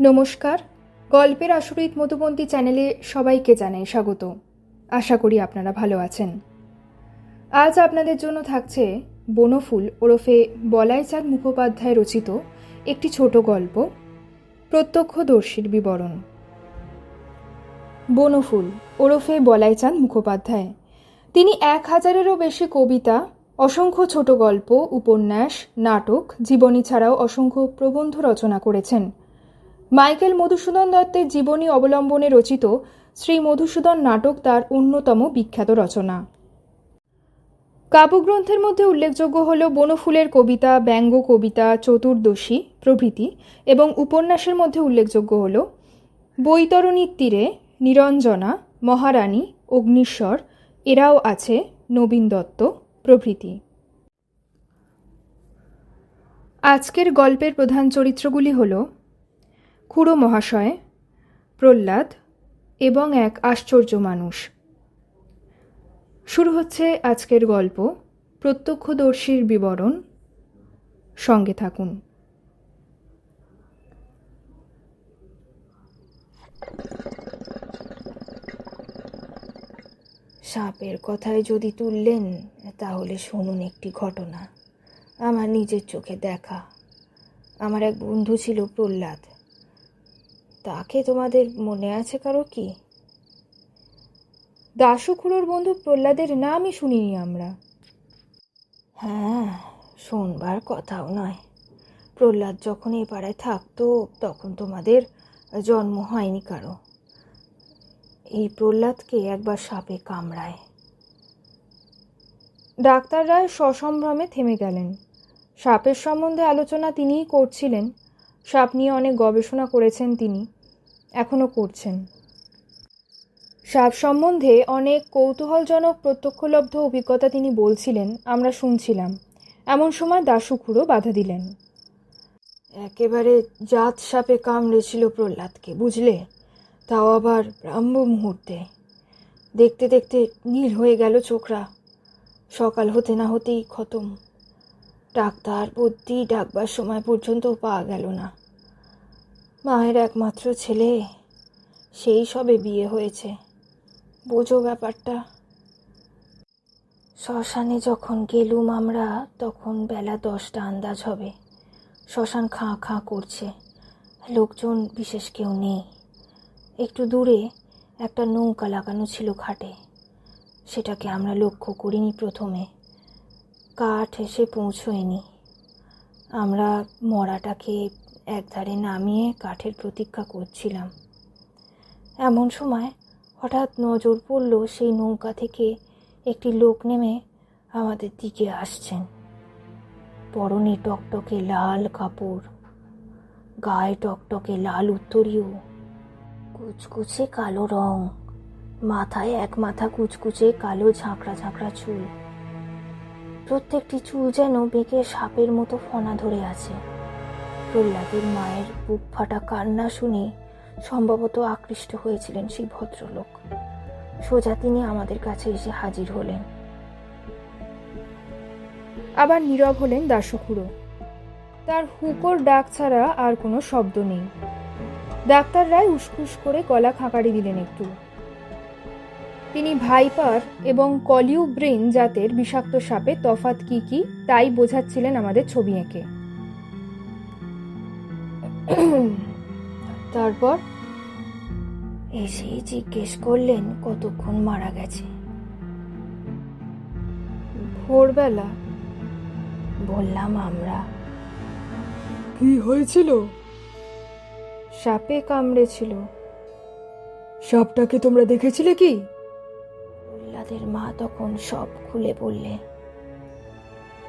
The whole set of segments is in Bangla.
নমস্কার। গল্পের আসরিত মধুবন্তী চ্যানেলে সবাইকে জানাই স্বাগত। আশা করি আপনারা ভালো আছেন। আজ আপনাদের জন্য থাকছে বনফুল ওরফে বলাইচাঁদ মুখোপাধ্যায় রচিত একটি ছোট গল্প, প্রত্যক্ষদর্শীর বিবরণ। বনফুল ওরফে বলাইচাঁদ মুখোপাধ্যায়। তিনি এক হাজারেরও বেশি কবিতা, অসংখ্য ছোট গল্প, উপন্যাস, নাটক, জীবনী ছাড়াও অসংখ্য প্রবন্ধ রচনা করেছেন। মাইকেল মধুসূদন দত্তের জীবনী অবলম্বনে রচিত শ্রী মধুসূদন নাটক তার অন্যতম বিখ্যাত রচনা। কাব্যগ্রন্থের মধ্যে উল্লেখযোগ্য হল বনফুলের কবিতা, ব্যঙ্গ কবিতা, চতুর্দশী প্রভৃতি এবং উপন্যাসের মধ্যে উল্লেখযোগ্য হল বৈতরণীর তীরে নিরঞ্জনা, মহারানী, অগ্নিশ্বর, এরাও আছে নবীন দত্ত প্রভৃতি। আজকের গল্পের প্রধান চরিত্রগুলি হল খুড়ো মহাশয়, প্রহ্লাদ এবং এক আশ্চর্য মানুষ। শুরু হচ্ছে আজকের গল্প, প্রত্যক্ষদর্শীর বিবরণ। সঙ্গে থাকুন। সাপের কথায় যদি তুললেন, তাহলে শুনুন একটি ঘটনা। আমার নিজের চোখে দেখা। আমার এক বন্ধু ছিল প্রহ্লাদ। তাকে তোমাদের মনে আছে কারও কি? দাসুখুড়োর বন্ধু প্রহ্লাদের নামই শুনিনি আমরা। হ্যাঁ শোনবার কথাও নয়। প্রহ্লাদ যখন এ পাড়ায় থাকতো, তখন তোমাদের জন্ম হয়নি কারও। এই প্রহ্লাদকে একবার সাপে কামড়ায়। ডাক্তাররা সসম্ভ্রমে থেমে গেলেন। সাপের সম্বন্ধে আলোচনা তিনিই করছিলেন। সাপ নিয়ে অনেক গবেষণা করেছেন তিনি এখনও করছেন। সাপ সম্বন্ধে অনেক কৌতূহলজনক প্রত্যক্ষলব্ধ অভিজ্ঞতা তিনি বলছিলেন, আমরা শুনছিলাম। এমন সময় দাশু বাধা দিলেন। একেবারে জাত সাপে কামড়েছিল প্রহ্লাদকে, বুঝলে? তাও আবার ব্রাহ্ম মুহূর্তে। দেখতে দেখতে নীল হয়ে গেল চোখরা। সকাল হতে না হতেই খতম। ডাক্তার বুদ্ধি ডাকবার সময় পর্যন্ত পাওয়া গেল না। মায়ের একমাত্র ছেলে, সেই সবে বিয়ে হয়েছে। বোঝো ব্যাপারটা। শ্মশানে যখন গেলুম আমরা, তখন বেলা দশটা আন্দাজ হবে। শ্মশান খাঁ খাঁ করছে। লোকজন, বিশেষ কেউ নেই। একটু দূরে একটা নৌকা লাগানো ছিল ঘাটে সেটাকে আমরা লক্ষ্য করিনি প্রথমে। কাঠ এসে পৌঁছয়নি। আমরা মরাটাকে একধারে নামিয়ে কাঠের প্রতীক্ষা করছিলাম। এমন সময় হঠাৎ নজর পড়ল সেই নৌকা থেকে একটি লোক নেমে আমাদের দিকে আসছেন। পরনে টকটকে লাল কাপড়, গায়ে টকটকে লাল উত্তরীয়, কুচকুচে কালো রং, মাথায় এক মাথা কুচকুচে কালো ঝাঁকড়া ঝাঁকড়া চুল। প্রত্যেকটি চুল যেন বেঁকে সাপের মতো ফনা ধরে আছে। প্রহ্লাদের মায়ের বুক ফাটা কান্না শুনে সম্ভবত আকৃষ্ট হয়েছিলেন সেই ভদ্রলোক। সোজা তিনি আমাদের কাছে এসে হাজির হলেন। আবার নীরব হলেন দাসুখুড়ো তার হুকোর ডাক ছাড়া আর কোনো শব্দ নেই। ডাক্তার রায় উসকুস করে গলা খাঁকারি দিলেন একটু। তিনি ভাইপার এবং কলিউ ব্রেন জাতের বিষাক্ত সাপে তফাত কি কি তাই বোঝাচ্ছিলেন আমাদের ছবি এঁকে। তারপর এসে জিজ্ঞেস করলেন কতক্ষণ মারা গেছে? ভোরবেলা বললাম আমরা। কি হয়েছিল? সাপে কামড়েছিল। সাপটাকে তোমরা দেখেছিলে কি? প্রহ্লাদের মা তখন সব খুলে বললেন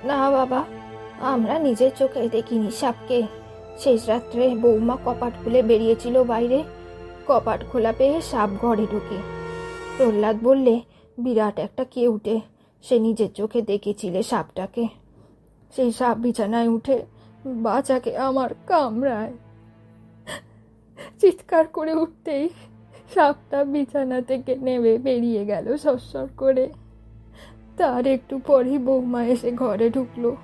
না বাবা, আমরা নিজের চোখে দেখিনি সাপকে। শেষ রাত্রে বৌমা কপাট খুলে বেরিয়েছিল বাইরে। কপাট খোলা পেয়ে সাপ ঘরে ঢুকে। প্রহ্লাদ বললে, বিরাট একটা কে উঠে সে নিজের চোখে দেখেছিলে সাপটাকে। সেই সাপ বিছানায় উঠে বাচ্চাকে আমার কামড়ায়। চিৎকার করে উঠতেই সাপটা বিছানা থেকে নেমে বেরিয়ে গেল সরসর করে। তার একটু পরই বৌমা এসে ঘরে ঢুকলো।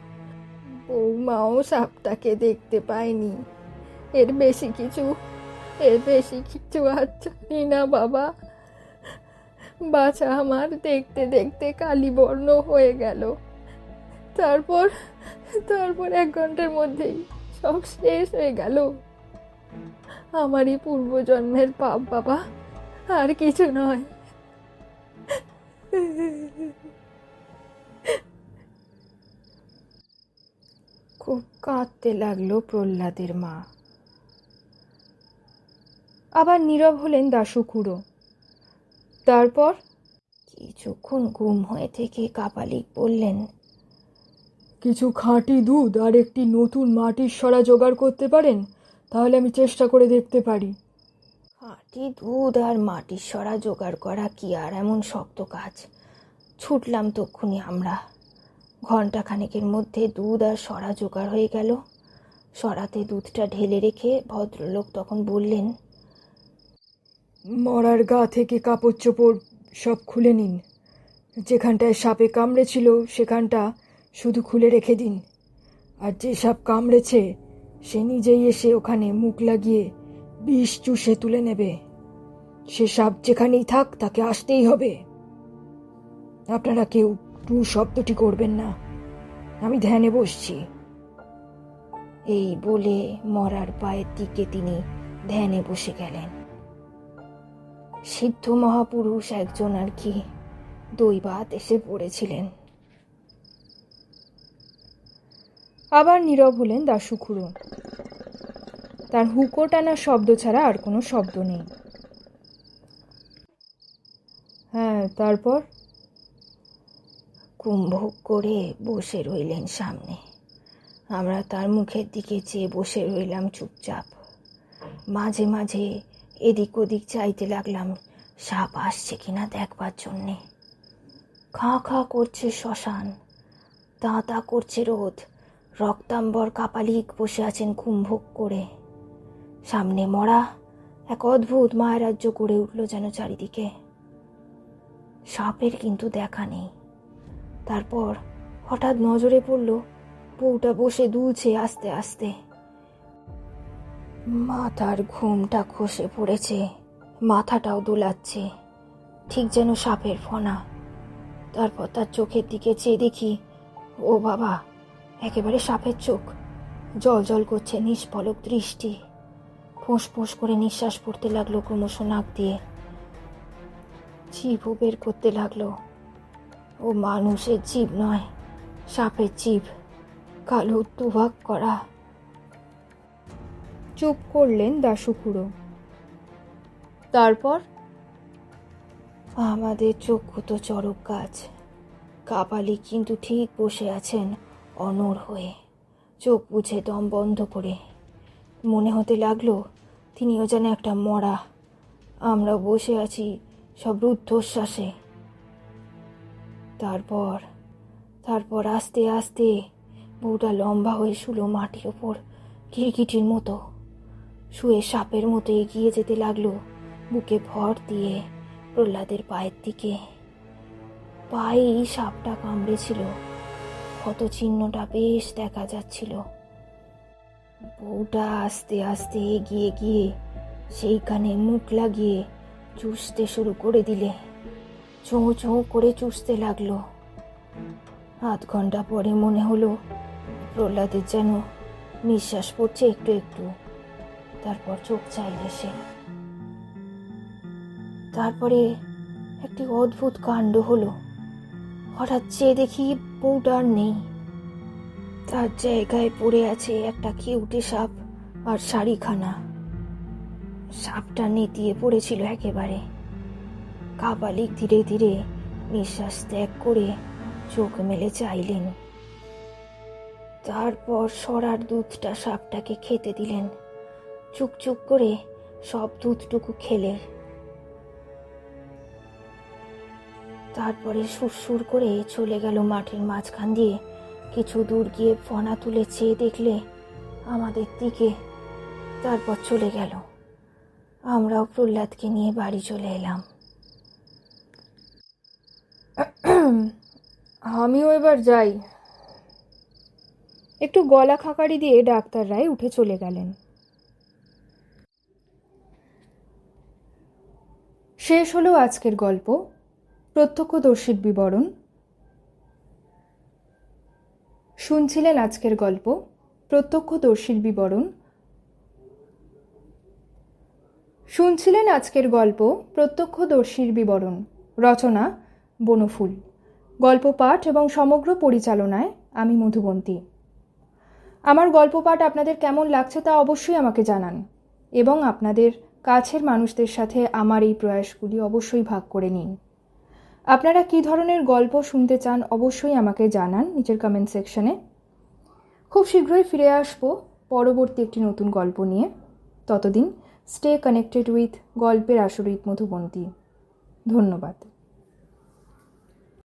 বৌমাও সাপটাকে দেখতে পায়নি। এর বেশি কিছু, এর বেশি কিছু আর জানি না বাবা। বাছা আমার দেখতে দেখতে কালীবর্ণ হয়ে গেল। তারপর তারপর এক ঘণ্টার মধ্যেই সব শেষ হয়ে গেল। আমারই পূর্বজন্মের পাপ, বাবা। আর কিছু নয়। খুব কাঁদতে লাগল প্রহ্লাদের মা। আবার নীরব হলেন দাশু খুড়ো। তারপর কিছুক্ষণ ঘুম হয়ে থেকে কাপালিক বললেন, কিছু খাঁটি দুধ আর একটি নতুন মাটির সরা জোগাড় করতে পারেন? তাহলে আমি চেষ্টা করে দেখতে পারি। খাঁটি দুধ আর মাটির সরা জোগাড় করা কি আর এমন শক্ত কাজ? ছুটলাম তক্ষুনি আমরা। ঘণ্টা খানেকের মধ্যে দুধ আর সরা জোগাড় হয়ে গেল। সরাতে দুধটা ঢেলে রেখে ভদ্রলোক তখন বললেন মরার গা থেকে কাপড় চোপড় সব খুলে নিন। যেখানটায় সাপে কামড়েছিল সেখানটা শুধু খুলে রেখে দিন। আর যে সাপ কামড়েছে সে নিজেই এসে ওখানে মুখ লাগিয়ে বিষ চুষে তুলে নেবে। সে সাপ যেখানেই থাক তাকে আসতেই হবে। আপনারা কেউ টু শব্দটি করবেন না। আমি ধ্যানে বসছি। এই বলে মরার পায়ের দিকে তিনি ধ্যানে বসে গেলেন। সিদ্ধ মহাপুরুষ একজন আর কি দৈবাত এসে পড়েছিলেন। আবার নীরব হলেন দাশু তার হুকো টানা শব্দ ছাড়া আর কোনো শব্দ নেই। হ্যাঁ তারপর? কুম্ভক করে বসে রইলেন সামনে। আমরা তার মুখের দিকে চেয়ে বসে রইলাম চুপচাপ। মাঝে মাঝে এদিক ওদিক চাইতে লাগলাম, সাপ আসছে কিনা দেখবার জন্যে। খাঁ খাঁ করছে শ্মশান দাঁতা করছে রোদ। রক্তাম্বর কাপালিক বসে আছেন কুম্ভক করে। সামনে মরা এক অদ্ভুত মায়ারাজ্য গড়ে উঠল যেন চারিদিকে। সাপের কিন্তু দেখা নেই। তারপর হঠাৎ নজরে পড়ল বউটা বসে দুলছে আস্তে আস্তে। মাথার ঘুমটা খসে পড়েছে, মাথাটাও দোলাচ্ছে, ঠিক যেন সাপের ফনা। তারপর তার চোখের দিকে চেয়ে দেখি, ও বাবা একেবারে সাপের চোখ। জল জল করছে নিষ্পলক দৃষ্টি। ফোঁস ফোঁস করে নিঃশ্বাস পড়তে লাগল ক্রমশ নাক দিয়ে। জিভও বের করতে লাগল। ও মানুষের জীব নয়, সাপের জীব। কালো দুভাগ করা। চুপ করলেন দাশু খুড়ো। তারপর? আমাদের চক্ষু তো চরক গাছ। কাপালি কিন্তু ঠিক বসে আছেন। অনর হয়ে চোখ বুঝে দম বন্ধ করে। মনে হতে লাগল, তিনিও যেন একটা মরা। আমরা বসে আছি সব রুদ্ধশ্বাসে। তারপর তারপর আস্তে আস্তে বউটা লম্বা হয়ে শুলো মাটির ওপর কিরকিটির মতো। শুয়ে সাপের মতো এগিয়ে যেতে লাগল বুকে ভর দিয়ে প্রহ্লাদের পায়ের দিকে। পায়ে এই সাপটা কামড়েছিল। ক্ষত চিহ্নটা বেশ দেখা যাচ্ছিল। বউটা আস্তে আস্তে এগিয়ে গিয়ে সেইখানে মুখ লাগিয়ে চুষতে শুরু করে দিলে। চোঁ চোঁ করে চুষতে লাগল। আধ ঘণ্টা পরে মনে হলো প্রহ্লাদের যেন নিঃশ্বাস পড়ছে একটু একটু। তারপর চোখ চাইলে সে। তারপরে একটি অদ্ভুত কাণ্ড হলো। হঠাৎ চেয়ে দেখি বউটা আর নেই। তার জায়গায় পড়ে আছে একটা কিউটে সাপ আর শাড়িখানা। সাপটা নেতিয়ে পড়েছিল একেবারে। কাপালিক ধীরে ধীরে নিঃশ্বাস ত্যাগ করে চোখ মেলে চাইলেন। তারপর সরার দুধটা সাপটাকে খেতে দিলেন। চুপ চুপ করে সব দুধটুকু খেলে তারপরে সুরসুর করে চলে গেল মাঠের মাঝখান দিয়ে। কিছু দূর গিয়ে ফনা তুলে চেয়ে দেখলে আমাদের দিকে তারপর চলে গেল। আমরাও প্রহ্লাদকে নিয়ে বাড়ি চলে এলাম। আমিও এবার যাই। একটু গলা খাকারি দিয়ে ডাক্তার রায় উঠে চলে গেলেন। শেষ হলো আজকের গল্প। প্রত্যক্ষদর্শীর বিবরণ। শুনছিলেন আজকের গল্প। প্রত্যক্ষদর্শীর বিবরণ। শুনছিলেন আজকের গল্প। প্রত্যক্ষদর্শীর বিবরণ। রচনা, বনফুল। গল্প পাঠ এবং সমগ্র পরিচালনায় আমি মধুবন্তী। আমার গল্প পাঠ আপনাদের কেমন লাগছে তা অবশ্যই আমাকে জানান এবং আপনাদের কাছের মানুষদের সাথে আমার এই প্রয়াসগুলি অবশ্যই ভাগ করে নিন। আপনারা কি ধরনের গল্প শুনতে চান অবশ্যই আমাকে জানান নিচের কমেন্ট সেকশনে খুব শীঘ্রই ফিরে আসব পরবর্তী একটি নতুন গল্প নিয়ে। ততদিন স্টে কানেক্টেড উইথ গল্পের আসরিত মধুবন্তী ধন্যবাদ।